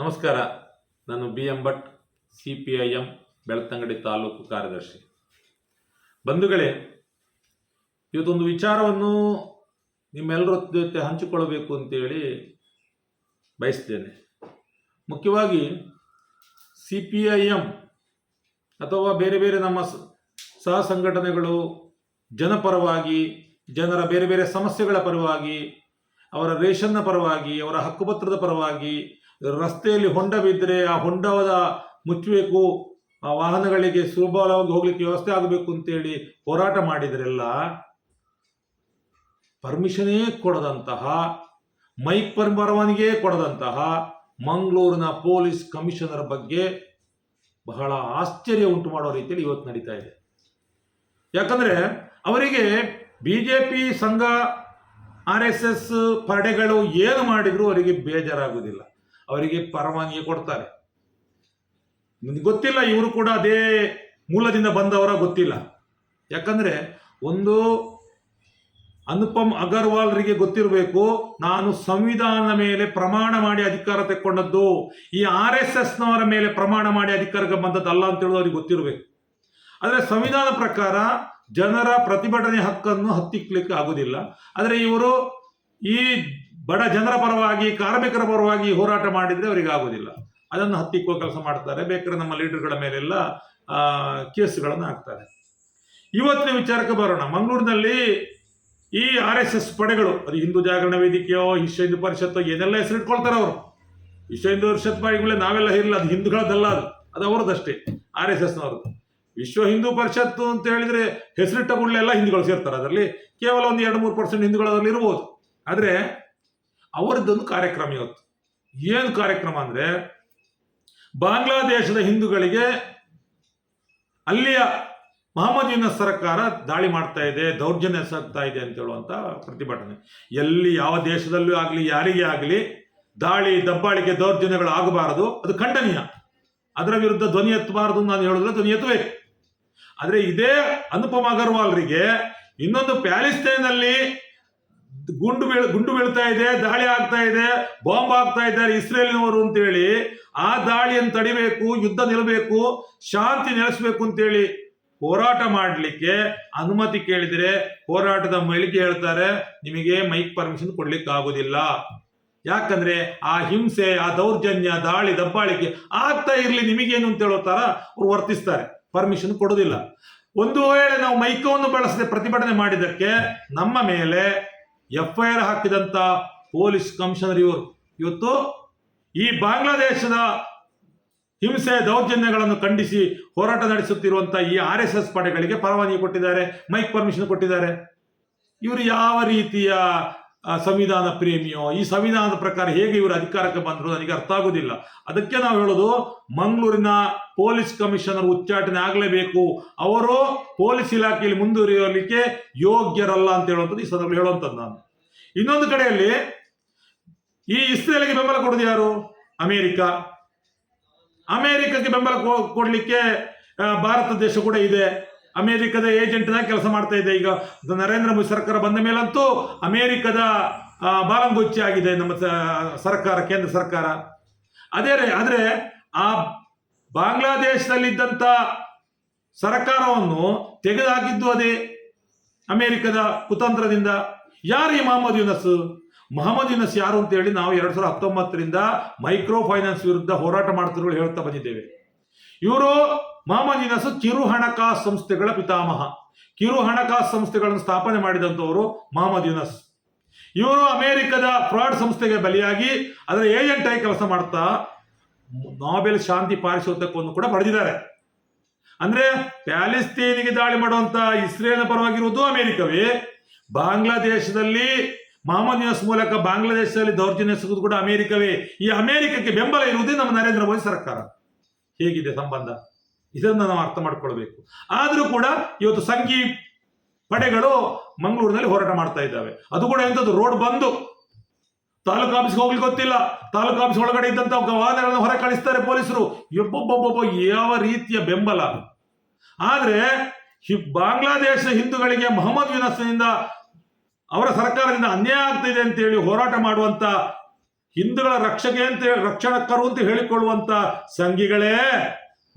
ನಮಸ್ಕಾರ, ನಾನು B M Bhat, C P I M, Belthangady taluk ಕಾರ್ಯದರ್ಶಿ. ಬಂಧುಗಳೇ, ಇವತ್ತೊಂದು ವಿಚಾರವನ್ನು ನಿಮ್ಮೆಲ್ಲರ ಜೊತೆ ಹಂಚಿಕೊಳ್ಳಬೇಕು ಅಂತೇಳಿ ಬಯಸ್ತೇನೆ. ಮುಖ್ಯವಾಗಿ, ಸಿ ಪಿ ಐ ಎಂ ಅಥವಾ ಬೇರೆ ಬೇರೆ ನಮ್ಮ ಸಹ ಸಂಘಟನೆಗಳು ಜನಪರವಾಗಿ, ಜನರ ಬೇರೆ ಬೇರೆ ಸಮಸ್ಯೆಗಳ ಪರವಾಗಿ, ಅವರ ರೇಷನ್ನ ಪರವಾಗಿ, ಅವರ ಹಕ್ಕುಪತ್ರದ ಪರವಾಗಿ ರಸ್ತೆಯಲ್ಲಿ ಹೊಂಡ ಬಿದ್ದರೆ ಆ ಹೊಂಡವದ ಮುಚ್ಚಬೇಕು ಆ ವಾಹನಗಳಿಗೆ ಸುಲಭವಾಗಿ ಹೋಗ್ಲಿಕ್ಕೆ ವ್ಯವಸ್ಥೆ ಆಗಬೇಕು ಅಂತೇಳಿ ಹೋರಾಟ ಮಾಡಿದ್ರೆಲ್ಲ ಪರ್ಮಿಷನೇ ಕೊಡದಂತಹ ಮೈಕ್ ಪರ್ ಪರವಾನಿಗೆ ಕೊಡದಂತಹ ಮಂಗಳೂರಿನ ಪೊಲೀಸ್ ಕಮಿಷನರ್ ಬಗ್ಗೆ ಬಹಳ ಆಶ್ಚರ್ಯ ಉಂಟು ಮಾಡೋ ರೀತಿಯಲ್ಲಿ ಇವತ್ತು ನಡೀತಾ ಇದೆ. ಯಾಕಂದ್ರೆ ಅವರಿಗೆ ಬಿಜೆಪಿ ಸಂಘ ಆರ್ ಎಸ್ ಎಸ್ ಪಡೆಗಳು ಏನು ಮಾಡಿದ್ರು ಅವರಿಗೆ ಬೇಜಾರಾಗುವುದಿಲ್ಲ. ಅವರಿಗೆ ಪರವಾನಗಿ ಕೊಡ್ತಾರೆ. ಗೊತ್ತಿಲ್ಲ, ಇವರು ಕೂಡ ಅದೇ ಮೂಲದಿಂದ ಬಂದವರ ಗೊತ್ತಿಲ್ಲ. ಯಾಕಂದ್ರೆ ಒಂದು ಅನುಪಮ್ ಅಗರ್ವಾಲ್ರಿಗೆ ಗೊತ್ತಿರಬೇಕು, ನಾನು ಸಂವಿಧಾನದ ಮೇಲೆ ಪ್ರಮಾಣ ಮಾಡಿ ಅಧಿಕಾರ ತೆಕ್ಕೊಂಡದ್ದು, ಈ ಆರ್ ಎಸ್ ಎಸ್ನವರ ಮೇಲೆ ಪ್ರಮಾಣ ಮಾಡಿ ಅಧಿಕಾರಕ್ಕೆ ಬಂದದ್ದಲ್ಲ ಅಂತ ಹೇಳೋದು ಅವ್ರಿಗೆ ಗೊತ್ತಿರಬೇಕು. ಆದರೆ ಸಂವಿಧಾನ ಪ್ರಕಾರ ಜನರ ಪ್ರತಿಭಟನೆ ಹಕ್ಕನ್ನು ಹತ್ತಿಕ್ಲಿಕ್ಕೆ ಆಗೋದಿಲ್ಲ. ಆದರೆ ಇವರು ಈ ಬಡ ಜನರ ಪರವಾಗಿ, ಕಾರ್ಮಿಕರ ಪರವಾಗಿ ಹೋರಾಟ ಮಾಡಿದ್ರೆ ಅವರಿಗೆ ಆಗೋದಿಲ್ಲ. ಅದನ್ನು ಹತ್ತಿಕ್ಕುವ ಕೆಲಸ ಮಾಡ್ತಾರೆ. ಬೇಕಾದ್ರೆ ನಮ್ಮ ಲೀಡರ್ಗಳ ಮೇಲೆಲ್ಲ ಕೇಸ್ಗಳನ್ನು ಹಾಕ್ತಾರೆ. ಇವತ್ತಿನ ವಿಚಾರಕ್ಕೆ ಬರೋಣ. ಮಂಗಳೂರಿನಲ್ಲಿ ಈ ಆರ್ ಎಸ್ ಎಸ್ ಪಡೆಗಳು, ಅದು ಹಿಂದೂ ಜಾಗರಣ ವೇದಿಕೆಯೋ ವಿಶ್ವ ಹಿಂದೂ ಪರಿಷತ್ತೋ, ಏನೆಲ್ಲ ಹೆಸರಿಟ್ಕೊಳ್ತಾರೆ ಅವರು? ವಿಶ್ವ ಹಿಂದೂ ಪರಿಷತ್ ಪಡೆಗಳೇ ನಾವೆಲ್ಲ ಇರಲಿಲ್ಲ. ಅದು ಹಿಂದೂಗಳದಲ್ಲ ಅದು. ಅದು ಅವರದಷ್ಟೇ ಆರ್ ಎಸ್ ಎಸ್ನವರು ವಿಶ್ವ ಹಿಂದೂ ಪರಿಷತ್ತು ಅಂತ ಹೇಳಿದ್ರೆ ಹೆಸರಿಟ್ಟ ಕೂಡಲೇ ಎಲ್ಲ ಹಿಂದೂಗಳು ಸೇರ್ತಾರೆ. ಅದರಲ್ಲಿ ಕೇವಲ ಒಂದು ಎರಡು ಮೂರು ಪರ್ಸೆಂಟ್ ಹಿಂದೂಗಳು ಅದರಲ್ಲಿ ಇರ್ಬೋದು. ಆದರೆ ಅವರದ್ದೊಂದು ಕಾರ್ಯಕ್ರಮ ಇವತ್ತು. ಏನು ಕಾರ್ಯಕ್ರಮ ಅಂದ್ರೆ, ಬಾಂಗ್ಲಾದೇಶದ ಹಿಂದೂಗಳಿಗೆ ಅಲ್ಲಿಯ ಮಹಮ್ಮದಿನ ಸರ್ಕಾರ ದಾಳಿ ಮಾಡ್ತಾ ಇದೆ, ದೌರ್ಜನ್ಯ ಸಾಗ್ತಾ ಇದೆ ಅಂತ ಹೇಳುವಂತ ಪ್ರತಿಭಟನೆ. ಎಲ್ಲಿ ಯಾವ ದೇಶದಲ್ಲೂ ಆಗಲಿ, ಯಾರಿಗೆ ಆಗಲಿ ದಾಳಿ, ದಬ್ಬಾಳಿಕೆ, ದೌರ್ಜನ್ಯಗಳು ಆಗಬಾರದು. ಅದು ಖಂಡನೀಯ. ಅದರ ವಿರುದ್ಧ ಧ್ವನಿ ಎತ್ತಬಾರದು ನಾನು ಹೇಳಿದ್ರೆ ಧ್ವನಿ ಎತ್ತಬೇಕು. ಆದರೆ ಇದೇ ಅನುಪಮ ಅಗರ್ವಾಲ್ರಿಗೆ ಇನ್ನೊಂದು ಪ್ಯಾಲಿಸ್ತೈನಲ್ಲಿ ಗುಂಡು ಬೀಳ್, ಗುಂಡು ಬೀಳ್ತಾ ಇದೆ, ದಾಳಿ ಆಗ್ತಾ ಇದೆ, ಬಾಂಬ್ ಆಗ್ತಾ ಇದ್ದಾರೆ ಇಸ್ರೇಲಿನವರು ಅಂತೇಳಿ. ಆ ದಾಳಿಯನ್ನು ತಡಿಬೇಕು, ಯುದ್ಧ ನಿಲ್ಲಬೇಕು, ಶಾಂತಿ ನೆಲೆಸಬೇಕು ಅಂತೇಳಿ ಹೋರಾಟ ಮಾಡಲಿಕ್ಕೆ ಅನುಮತಿ ಕೇಳಿದರೆ ಹೋರಾಟದ ಮಳಿಗೆ ಹೇಳ್ತಾರೆ, ನಿಮಗೆ ಮೈಕ್ ಪರ್ಮಿಷನ್ ಕೊಡ್ಲಿಕ್ಕೆ ಆಗುದಿಲ್ಲ ಯಾಕಂದ್ರೆ ಆ ಹಿಂಸೆ, ಆ ದೌರ್ಜನ್ಯ, ದಾಳಿ, ದಬ್ಬಾಳಿಕೆ ಆಗ್ತಾ ಇರ್ಲಿ, ನಿಮಗೇನು ಅಂತ ಹೇಳೋ ತರ ಅವ್ರು ವರ್ತಿಸ್ತಾರೆ. ಪರ್ಮಿಷನ್ ಕೊಡೋದಿಲ್ಲ. ಒಂದು ವೇಳೆ ನಾವು ಮೈಕವನ್ನು ಬಳಸದೆ ಪ್ರತಿಭಟನೆ ಮಾಡಿದ್ದಕ್ಕೆ ನಮ್ಮ ಮೇಲೆ ಎಫ್ ಐ ಆರ್ ಹಾಕಿದಂತ ಪೊಲೀಸ್ ಕಮಿಷನರ್ ಇವರು. ಇವತ್ತು ಈ ಬಾಂಗ್ಲಾದೇಶದ ಹಿಂಸೆ ದೌರ್ಜನ್ಯಗಳನ್ನು ಖಂಡಿಸಿ ಹೋರಾಟ ನಡೆಸುತ್ತಿರುವಂತಹ ಈ ಆರ್ ಎಸ್ ಎಸ್ ಪಡೆಗಳಿಗೆ ಪರವಾನಗಿ ಕೊಟ್ಟಿದ್ದಾರೆ, ಮೈಕ್ ಪರ್ಮಿಷನ್ ಕೊಟ್ಟಿದ್ದಾರೆ. ಇವರು ಯಾವ ರೀತಿಯ ಸಂವಿಧಾನ ಪ್ರೇಮಿಯೋ, ಈ ಸಂವಿಧಾನದ ಪ್ರಕಾರ ಹೇಗೆ ಇವರು ಅಧಿಕಾರಕ್ಕೆ ಬಂದರು ನನಗೆ ಅರ್ಥ ಆಗೋದಿಲ್ಲ. ಅದಕ್ಕೆ ನಾವು ಹೇಳೋದು, ಮಂಗಳೂರಿನ ಪೊಲೀಸ್ ಕಮಿಷನರ್ ಉಚ್ಚಾಟನೆ ಆಗಲೇಬೇಕು. ಅವರು ಪೊಲೀಸ್ ಇಲಾಖೆಯಲ್ಲಿ ಮುಂದುವರಿಯಲಿಕ್ಕೆ ಯೋಗ್ಯರಲ್ಲ ಅಂತ ಹೇಳುವಂಥದ್ದು ಈ ಸಂದರ್ಭದಲ್ಲಿ ಹೇಳುವಂಥದ್ದು ನಾನು. ಇನ್ನೊಂದು ಕಡೆಯಲ್ಲಿ, ಈ ಇಸ್ರೇಲ್ಗೆ ಬೆಂಬಲ ಕೊಡೋದು ಯಾರು? ಅಮೇರಿಕ. ಅಮೇರಿಕಕ್ಕೆ ಬೆಂಬಲ ಕೊಡಲಿಕ್ಕೆ ಭಾರತ ದೇಶ ಕೂಡ ಇದೆ. ಅಮೇರಿಕದ ಏಜೆಂಟ್ನ ಕೆಲಸ ಮಾಡ್ತಾ ಇದೆ ಈಗ ನರೇಂದ್ರ ಮೋದಿ ಸರ್ಕಾರ ಬಂದ ಮೇಲಂತೂ ಅಮೇರಿಕದ ಬಾಲಂಗುಚ್ಚಿ ಆಗಿದೆ ನಮ್ಮ ಸರ್ಕಾರ, ಕೇಂದ್ರ ಸರ್ಕಾರ. ಅದೇ ಆದರೆ ಆ ಬಾಂಗ್ಲಾದೇಶದಲ್ಲಿದ್ದಂಥ ಸರ್ಕಾರವನ್ನು ತೆಗೆದುಹಾಕಿದ್ದು ಅದೇ ಅಮೇರಿಕದ ಕುತಂತ್ರದಿಂದ. ಯಾರು ಈ ಮೊಹಮ್ಮದ್ ಯುನಸ್? ಮೊಹಮ್ಮದ್ ಯುನಸ್ ಯಾರು ಅಂತ ಹೇಳಿ ನಾವು ಎರಡು ಸಾವಿರದ ಹತ್ತೊಂಬತ್ತರಿಂದ ಮೈಕ್ರೋ ಫೈನಾನ್ಸ್ ವಿರುದ್ಧ ಹೋರಾಟ ಮಾಡ್ತಿರೋ ಹೇಳ್ತಾ ಬಂದಿದ್ದೇವೆ. ಇವರು ಮೊಹಮ್ಮದ್ ಯುನಸ್ ಕಿರು ಹಣಕಾಸು ಸಂಸ್ಥೆಗಳ ಪಿತಾಮಹ. ಕಿರು ಹಣಕಾಸು ಸಂಸ್ಥೆಗಳನ್ನು ಸ್ಥಾಪನೆ ಮಾಡಿದಂಥವರು ಮಾಮದಿನಸ್ ಇವರು ಅಮೆರಿಕದ ಫ್ರಾಡ್ ಸಂಸ್ಥೆಗೆ ಬಲಿಯಾಗಿ ಅದರ ಏಜೆಂಟ್ ಆಗಿ ಕೆಲಸ ಮಾಡ್ತಾ ನಾಬೆಲ್ ಶಾಂತಿ ಪಾರಿತೋಷಕವನ್ನು ಕೂಡ ಪಡೆದಿದ್ದಾರೆ. ಅಂದ್ರೆ ಪ್ಯಾಲೆಸ್ತೀನಿಗೆ ದಾಳಿ ಮಾಡುವಂತ ಇಸ್ರೇಲ್ನ ಪರವಾಗಿರುವುದು ಅಮೆರಿಕವೇ. ಬಾಂಗ್ಲಾದೇಶದಲ್ಲಿ ಮಹಮ್ಮದ್ ಯುನಸ್ ಮೂಲಕ ಬಾಂಗ್ಲಾದೇಶದಲ್ಲಿ ದೌರ್ಜನ್ಯ ಸಿಗುವುದು ಕೂಡ ಅಮೆರಿಕವೇ. ಈ ಅಮೆರಿಕಕ್ಕೆ ಬೆಂಬಲ ಇರುವುದೇ ನಮ್ಮ ನರೇಂದ್ರ ಮೋದಿ ಸರ್ಕಾರ. ಹೇಗಿದೆ ಸಂಬಂಧ? ಇದನ್ನು ನಾವು ಅರ್ಥ ಮಾಡ್ಕೊಳ್ಬೇಕು. ಆದರೂ ಕೂಡ ಇವತ್ತು ಸಂಘಿ ಪಡೆಗಳು ಮಂಗಳೂರಿನಲ್ಲಿ ಹೋರಾಟ ಮಾಡ್ತಾ ಇದ್ದಾವೆ. ಅದು ಕೂಡ ಎಂಥದ್ದು ರೋಡ್ ಬಂದು. ತಾಲೂಕು ಆಫೀಸ್ಗೆ ಹೋಗ್ಲಿಕ್ಕೆ ಗೊತ್ತಿಲ್ಲ. ತಾಲೂಕು ಆಫೀಸ್ ಒಳಗಡೆ ಇದ್ದಂತ ವಾಹನಗಳನ್ನು ಹೊರ ಕಳಿಸ್ತಾರೆ ಪೊಲೀಸರು. ಒಬ್ಬೊಬ್ಬೊಬ್ಬೊಬ್ಬ ಯಾವ ರೀತಿಯ ಬೆಂಬಲ? ಆದ್ರೆ ಬಾಂಗ್ಲಾದೇಶ ಹಿಂದೂಗಳಿಗೆ ಮೊಹಮ್ಮದ್ ಯುನಸ್ನಿಂದ ಅವರ ಸರ್ಕಾರದಿಂದ ಅನ್ಯಾಯ ಆಗ್ತಿದೆ ಅಂತೇಳಿ ಹೋರಾಟ ಮಾಡುವಂತ ಹಿಂದೂಗಳ ರಕ್ಷಕೆ ಅಂತ ರಕ್ಷಣಕ್ಕರು ಅಂತ ಹೇಳಿಕೊಳ್ಳುವಂತ ಸಂಘಿಗಳೇ,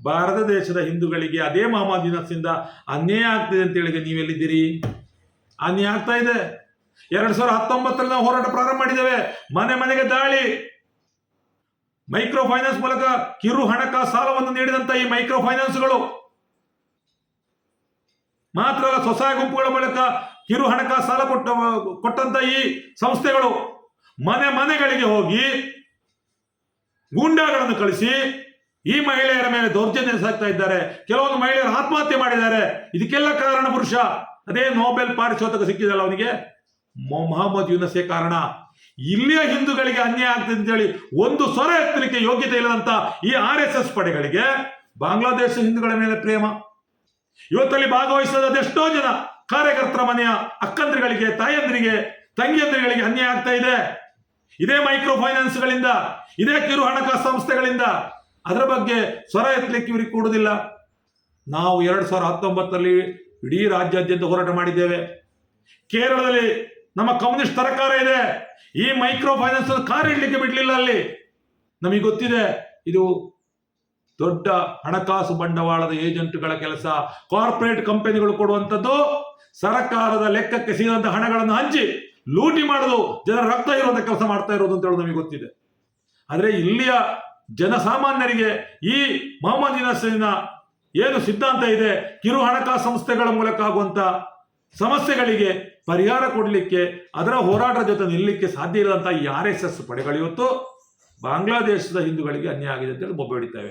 ಭಾರತ ದೇಶದ ಹಿಂದೂಗಳಿಗೆ ಅದೇ ಮಹಮ್ಮದ್ ದಿನಸಿಂದ ಅನ್ಯಾಯ ಆಗ್ತಿದೆ ಅಂತ ಹೇಳಿದ್ರೆ ನೀವೆಲ್ಲಿದ್ದೀರಿ ಅನ್ಯಾಯ ಆಗ್ತಾ ಇದೆ. ಎರಡ್ ಸಾವಿರದ ಹತ್ತೊಂಬತ್ತರಲ್ಲಿ ನಾವು ಹೋರಾಟ ಪ್ರಾರಂಭ ಮಾಡಿದ್ದೇವೆ. ಮನೆ ಮನೆಗೆ ದಾಳಿ. ಮೈಕ್ರೋ ಫೈನಾನ್ಸ್ ಮೂಲಕ ಕಿರು ಹಣಕಾಸು ಸಾಲವನ್ನು ನೀಡಿದಂತ ಈ ಮೈಕ್ರೋ ಫೈನಾನ್ಸ್ಗಳು ಮಾತ್ರ ಅಲ್ಲ, ಸ್ವಸಹಾಯ ಗುಂಪುಗಳ ಮೂಲಕ ಕಿರು ಹಣಕಾಸು ಸಾಲ ಕೊಟ್ಟ, ಕೊಟ್ಟಂತ ಈ ಸಂಸ್ಥೆಗಳು. ಮನೆ ಮನೆಗಳಿಗೆ ಹೋಗಿ ಗೂಂಡಾಗಳನ್ನು ಕಳಿಸಿ ಈ ಮಹಿಳೆಯರ ಮೇಲೆ ದೌರ್ಜನ್ಯ ಸಾಕ್ತಾ ಇದ್ದಾರೆ. ಕೆಲವೊಂದು ಮಹಿಳೆಯರು ಆತ್ಮಹತ್ಯೆ ಮಾಡಿದ್ದಾರೆ. ಇದಕ್ಕೆಲ್ಲ ಕಾರಣ ಪುರುಷ. ಅದೇ ನೋಬೆಲ್ ಪಾರಿತೋಷಕ ಸಿಕ್ಕಿದಲ್ಲ ಅವನಿಗೆ? ಮೊಹಮ್ಮದ್ ಯುನಸೆ ಕಾರಣ. ಇಲ್ಲಿಯ ಹಿಂದೂಗಳಿಗೆ ಅನ್ಯಾಯ ಆಗ್ತದೆ ಅಂತೇಳಿ ಒಂದು ಸ್ವರ ಎತ್ತಲಿಕ್ಕೆ ಯೋಗ್ಯತೆ ಇಲ್ಲದಂತ ಈ ಆರ್ ಎಸ್ ಎಸ್ ಪಡೆಗಳಿಗೆ ಬಾಂಗ್ಲಾದೇಶ ಹಿಂದೂಗಳ ಮೇಲೆ ಪ್ರೇಮ. ಇವತ್ತಲ್ಲಿ ಭಾಗವಹಿಸದ ಅದೆಷ್ಟೋ ಜನ ಕಾರ್ಯಕರ್ತರ ಮನೆಯ ಅಕ್ಕಂದ್ರಿಗಳಿಗೆ, ತಾಯಂದ್ರಿಗೆ, ತಂಗಿಯಂದ್ರಿಗಳಿಗೆ ಅನ್ಯಾಯ ಆಗ್ತಾ ಇದೆ. ಇದೇ ಮೈಕ್ರೋ ಫೈನಾನ್ಸ್ಗಳಿಂದ ಇದೇ ಕಿರು ಹಣಕಾಸು ಸಂಸ್ಥೆಗಳಿಂದ ಅದರ ಬಗ್ಗೆ ಸ್ವರ ಎತ್ತಲಿಕ್ಕೆ ಇವ್ರಿಗೆ ಕೊಡುವುದಿಲ್ಲ. ನಾವು ಎರಡು ಸಾವಿರದ ಹತ್ತೊಂಬತ್ತರಲ್ಲಿ ಇಡೀ ರಾಜ್ಯಾದ್ಯಂತ ಹೋರಾಟ ಮಾಡಿದ್ದೇವೆ. ಕೇರಳದಲ್ಲಿ ನಮ್ಮ ಕಮ್ಯುನಿಸ್ಟ್ ಸರ್ಕಾರ ಇದೆ. ಈ ಮೈಕ್ರೋ ಫೈನಾನ್ಸ್ ಕಾರ್ಯ ಇಡ್ಲಿಕ್ಕೆ ಬಿಡಲಿಲ್ಲ ಅಲ್ಲಿ. ನಮಗೆ ಗೊತ್ತಿದೆ, ಇದು ದೊಡ್ಡ ಹಣಕಾಸು ಬಂಡವಾಳದ ಏಜೆಂಟ್ಗಳ ಕೆಲಸ, ಕಾರ್ಪೊರೇಟ್ ಕಂಪನಿಗಳು ಕೊಡುವಂಥದ್ದು, ಸರ್ಕಾರದ ಲೆಕ್ಕಕ್ಕೆ ಸಿಗದಂತ ಹಣಗಳನ್ನು ಹಂಚಿ ಲೂಟಿ ಮಾಡಲು ಜನರ ರಕ್ತ ಇರುವಂತ ಕೆಲಸ ಮಾಡ್ತಾ ಇರೋದು ಅಂತ ಹೇಳೋದು ನಮಗೆ ಗೊತ್ತಿದೆ. ಆದರೆ ಇಲ್ಲಿಯ ಜನಸಾಮಾನ್ಯರಿಗೆ ಈ ಮೊಹಮ್ಮದ್ ಏನು ಸಿದ್ಧಾಂತ ಇದೆ, ಕಿರು ಹಣಕಾಸು ಸಂಸ್ಥೆಗಳ ಮೂಲಕ ಆಗುವಂತ ಸಮಸ್ಯೆಗಳಿಗೆ ಪರಿಹಾರ ಕೊಡಲಿಕ್ಕೆ, ಅದರ ಹೋರಾಟದ ಜೊತೆ ನಿಲ್ಲಲಿಕ್ಕೆ ಸಾಧ್ಯ ಇಲ್ಲದಂತ ಈ ಆರ್ ಎಸ್ ಎಸ್ ಪಡೆಗಳಿವತ್ತು ಬಾಂಗ್ಲಾದೇಶದ ಹಿಂದೂಗಳಿಗೆ ಅನ್ಯಾಯ ಆಗಿದೆ ಅಂತೇಳಿ ಬೊಬ್ಬೆ ಹಿಡಿತೇವೆ.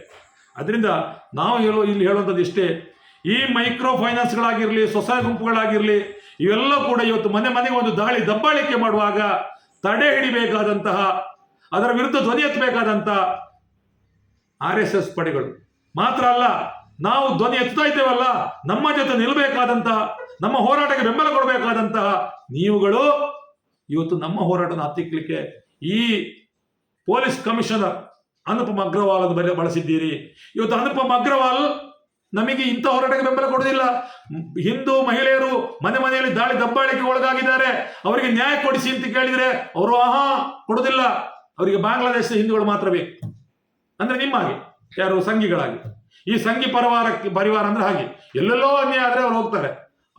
ಅದರಿಂದ ನಾವು ಹೇಳೋ, ಇಲ್ಲಿ ಹೇಳುವಂಥದ್ದು ಇಷ್ಟೇ, ಈ ಮೈಕ್ರೋ ಫೈನಾನ್ಸ್ಗಳಾಗಿರಲಿ ಸ್ವಸಹಾಯ ಗುಂಪುಗಳಾಗಿರಲಿ ಇವೆಲ್ಲ ಕೂಡ ಇವತ್ತು ಮನೆ ಮನೆಗೆ ಒಂದು ದಾಳಿ ದಬ್ಬಾಳಿಕೆ ಮಾಡುವಾಗ ತಡೆ ಹಿಡಿಬೇಕಾದಂತಹ, ಅದರ ವಿರುದ್ಧ ಧ್ವನಿ ಎತ್ತಬೇಕಾದಂತಹ ಆರ್ ಎಸ್ ಎಸ್ ಪಡೆಗಳು. ಮಾತ್ರ ಅಲ್ಲ, ನಾವು ಧ್ವನಿ ಎತ್ತಾ ಇದ್ದೇವಲ್ಲ, ನಮ್ಮ ಜೊತೆ ನಿಲ್ಲಬೇಕಾದಂತಹ, ನಮ್ಮ ಹೋರಾಟಕ್ಕೆ ಬೆಂಬಲ ಕೊಡಬೇಕಾದಂತಹ ನೀವುಗಳು ಇವತ್ತು ನಮ್ಮ ಹೋರಾಟನ ಹತ್ತಿಕ್ಕಲಿಕ್ಕೆ ಈ ಪೊಲೀಸ್ ಕಮಿಷನರ್ ಅನುಪಮ್ ಅಗ್ರವಾಲ್ ಬಳಸಿದ್ದೀರಿ. ಇವತ್ತು ಅನುಪಮ್ ಅಗ್ರವಾಲ್ ನಮಗೆ ಇಂಥ ಹೋರಾಟಕ್ಕೆ ಬೆಂಬಲ ಕೊಡುವುದಿಲ್ಲ. ಹಿಂದೂ ಮಹಿಳೆಯರು ಮನೆ ಮನೆಯಲ್ಲಿ ದಾಳಿ ದಬ್ಬಾಳಿಕೆ ಒಳಗಾಗಿದ್ದಾರೆ. ಅವರಿಗೆ ನ್ಯಾಯ ಕೊಡಿಸಿ ಅಂತ ಕೇಳಿದ್ರೆ ಅವರು ಆಹಾ, ಕೊಡುವುದಿಲ್ಲ. ಅವರಿಗೆ ಬಾಂಗ್ಲಾದೇಶದ ಹಿಂದೂಗಳು ಮಾತ್ರ ಬೇಕು. ಅಂದ್ರೆ ನಿಮ್ಮ ಹಾಗೆ, ಯಾರು ಸಂಘಿಗಳಾಗಿ. ಈ ಸಂಘಿ ಪರಿವಾರಕ್ಕೆ, ಪರಿವಾರ ಅಂದ್ರೆ ಹಾಗೆ. ಎಲ್ಲೆಲ್ಲೋ ಅನ್ಯಾಯ ಆದ್ರೆ ಅವ್ರು ಹೋಗ್ತಾರೆ.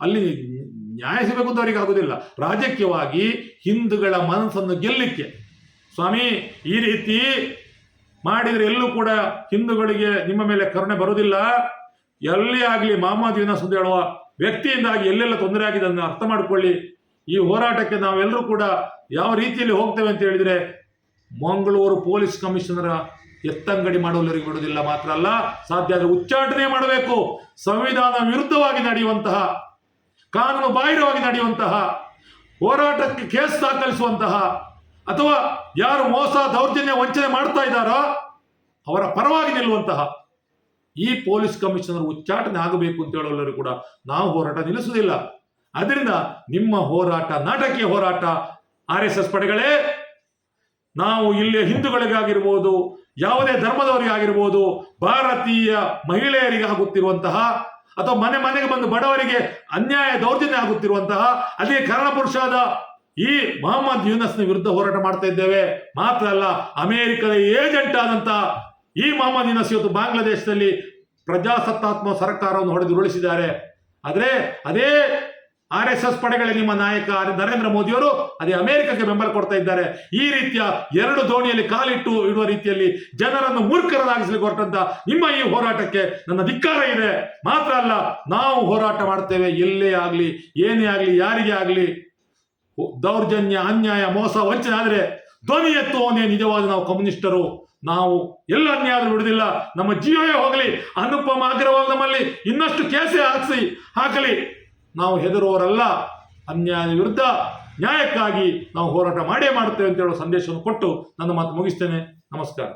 ಅಲ್ಲಿ ನ್ಯಾಯ ಸಿಗಬೇಕು ಅಂತ ಅವರಿಗೆ ಆಗುದಿಲ್ಲ. ರಾಜಕೀಯವಾಗಿ ಹಿಂದೂಗಳ ಮನಸ್ಸನ್ನು ಗೆಲ್ಲಿಕ್ಕೆ. ಸ್ವಾಮಿ, ಈ ರೀತಿ ಮಾಡಿದ್ರೆ ಎಲ್ಲೂ ಕೂಡ ಹಿಂದೂಗಳಿಗೆ ನಿಮ್ಮ ಮೇಲೆ ಕರುಣೆ ಬರುವುದಿಲ್ಲ. ಎಲ್ಲಿ ಆಗಲಿ ಮಹಮ್ಮದ್ ಯೂನಸ್ ಅಂತ ಹೇಳುವ ವ್ಯಕ್ತಿಯಿಂದಾಗಿ ಎಲ್ಲೆಲ್ಲ ತೊಂದರೆ ಆಗಿದೆ ಅದನ್ನು ಅರ್ಥ ಮಾಡಿಕೊಳ್ಳಿ. ಈ ಹೋರಾಟಕ್ಕೆ ನಾವೆಲ್ಲರೂ ಕೂಡ ಯಾವ ರೀತಿಯಲ್ಲಿ ಹೋಗ್ತೇವೆ ಅಂತ ಹೇಳಿದರೆ ಮಂಗಳೂರು ಪೊಲೀಸ್ ಕಮಿಷನರ ಎತ್ತಂಗಡಿ ಮಾಡುವವರಿಗೆ ಬಿಡುವುದಿಲ್ಲ ಮಾತ್ರ ಅಲ್ಲ, ಸಾಧ್ಯ ಆದರೆ ಉಚ್ಚಾಟನೆ ಮಾಡಬೇಕು. ಸಂವಿಧಾನ ವಿರುದ್ಧವಾಗಿ ನಡೆಯುವಂತಹ, ಕಾನೂನು ಬಾಹಿರವಾಗಿ ನಡೆಯುವಂತಹ, ಹೋರಾಟಕ್ಕೆ ಕೇಸ್ ದಾಖಲಿಸುವಂತಹ, ಅಥವಾ ಯಾರು ಮೋಸ ದೌರ್ಜನ್ಯ ವಂಚನೆ ಮಾಡ್ತಾ ಇದ್ದಾರೋ ಅವರ ಪರವಾಗಿ ನಿಲ್ಲುವಂತಹ ಈ ಪೊಲೀಸ್ ಕಮಿಷನರ್ ಉಚ್ಚಾಟನೆ ಆಗಬೇಕು ಅಂತ ಹೇಳೋಲ್ಲರೂ ಕೂಡ ನಾವು ಹೋರಾಟ ನಿಲ್ಲಿಸುವುದಿಲ್ಲ. ಅದರಿಂದ ನಿಮ್ಮ ಹೋರಾಟ, ನಾಟಕೀಯ ಹೋರಾಟ, ಆರ್ ಎಸ್ ಎಸ್ ಪಡೆಗಳೇ, ನಾವು ಇಲ್ಲಿ ಹಿಂದೂಗಳಿಗಾಗಿರ್ಬೋದು, ಯಾವುದೇ ಧರ್ಮದವರಿಗಾಗಿರ್ಬೋದು, ಭಾರತೀಯ ಮಹಿಳೆಯರಿಗೆ ಆಗುತ್ತಿರುವಂತಹ ಅಥವಾ ಮನೆ ಮನೆಗೆ ಬಂದು ಬಡವರಿಗೆ ಅನ್ಯಾಯ ದೌರ್ಜನ್ಯ ಆಗುತ್ತಿರುವಂತಹ ಅದೇ ಕಾರಣ ಪುರುಷಾದ ಈ ಮೊಹಮ್ಮದ್ ಯೂನಸ್ನ ವಿರುದ್ಧ ಹೋರಾಟ ಮಾಡ್ತಾ ಇದ್ದೇವೆ. ಮಾತ್ರ ಅಲ್ಲ, ಅಮೆರಿಕದ ಏಜೆಂಟ್ ಆದಂತಹ ಈ ಮೊಹಮ್ಮದ್ ಯೂನಸ್ ಇವತ್ತು ಬಾಂಗ್ಲಾದೇಶದಲ್ಲಿ ಪ್ರಜಾಸತ್ತಾತ್ಮಕ ಸರ್ಕಾರವನ್ನು ಹೊಡೆದು ಉರುಳಿಸಿದ್ದಾರೆ. ಆದರೆ ಅದೇ ಆರ್ ಎಸ್ ಎಸ್ ನಿಮ್ಮ ನಾಯಕ ನರೇಂದ್ರ ಮೋದಿಯವರು ಅದೇ ಅಮೆರಿಕಕ್ಕೆ ಬೆಂಬಲ ಕೊಡ್ತಾ ಇದ್ದಾರೆ. ಈ ರೀತಿಯ ಎರಡು ದೋಣಿಯಲ್ಲಿ ಕಾಲಿಟ್ಟು ಇಡುವ ರೀತಿಯಲ್ಲಿ ಜನರನ್ನು ಮೂರ್ಖರನ್ನಾಗಿಸಲಿಕ್ಕೆ ಹೊರಟಂತ ನಿಮ್ಮ ಈ ಹೋರಾಟಕ್ಕೆ ನನ್ನ ಧಿಕ್ಕಾರ ಇದೆ. ಮಾತ್ರ ಅಲ್ಲ, ನಾವು ಹೋರಾಟ ಮಾಡ್ತೇವೆ. ಎಲ್ಲೇ ಆಗಲಿ, ಏನೇ ಆಗಲಿ, ಯಾರಿಗೆ ಆಗಲಿ, ದೌರ್ಜನ್ಯ, ಅನ್ಯಾಯ, ಮೋಸ, ವಂಚನೆ ಆದರೆ ಧ್ವನಿ ಎತ್ತುವವನೇ ನಿಜವಾದ ನಾವು ಕಮ್ಯುನಿಸ್ಟರು, ನಾವು ಎಲ್ಲ ಅನ್ಯಾಯ ಆದ್ರೂ ಬಿಡುವುದಿಲ್ಲ. ನಮ್ಮ ಜೀವವೇ ಹೋಗಲಿ, ಅನುಪಮ ಅಗ್ರವಾಲ್ ನಮ್ಮಲ್ಲಿ ಇನ್ನಷ್ಟು ಕೇಸೆ ಹಾಕಿಸಿ, ಹಾಕಲಿ. ನಾವು ಹೆದರುವವರಲ್ಲ. ಅನ್ಯಾಯ ವಿರುದ್ಧ ನ್ಯಾಯಕ್ಕಾಗಿ ನಾವು ಹೋರಾಟ ಮಾಡೇ ಮಾಡುತ್ತೇವೆ ಅಂತ ಹೇಳೋ ಸಂದೇಶವನ್ನು ಕೊಟ್ಟು ನನ್ನ ಮಾತು ಮುಗಿಸ್ತೇನೆ. ನಮಸ್ಕಾರ.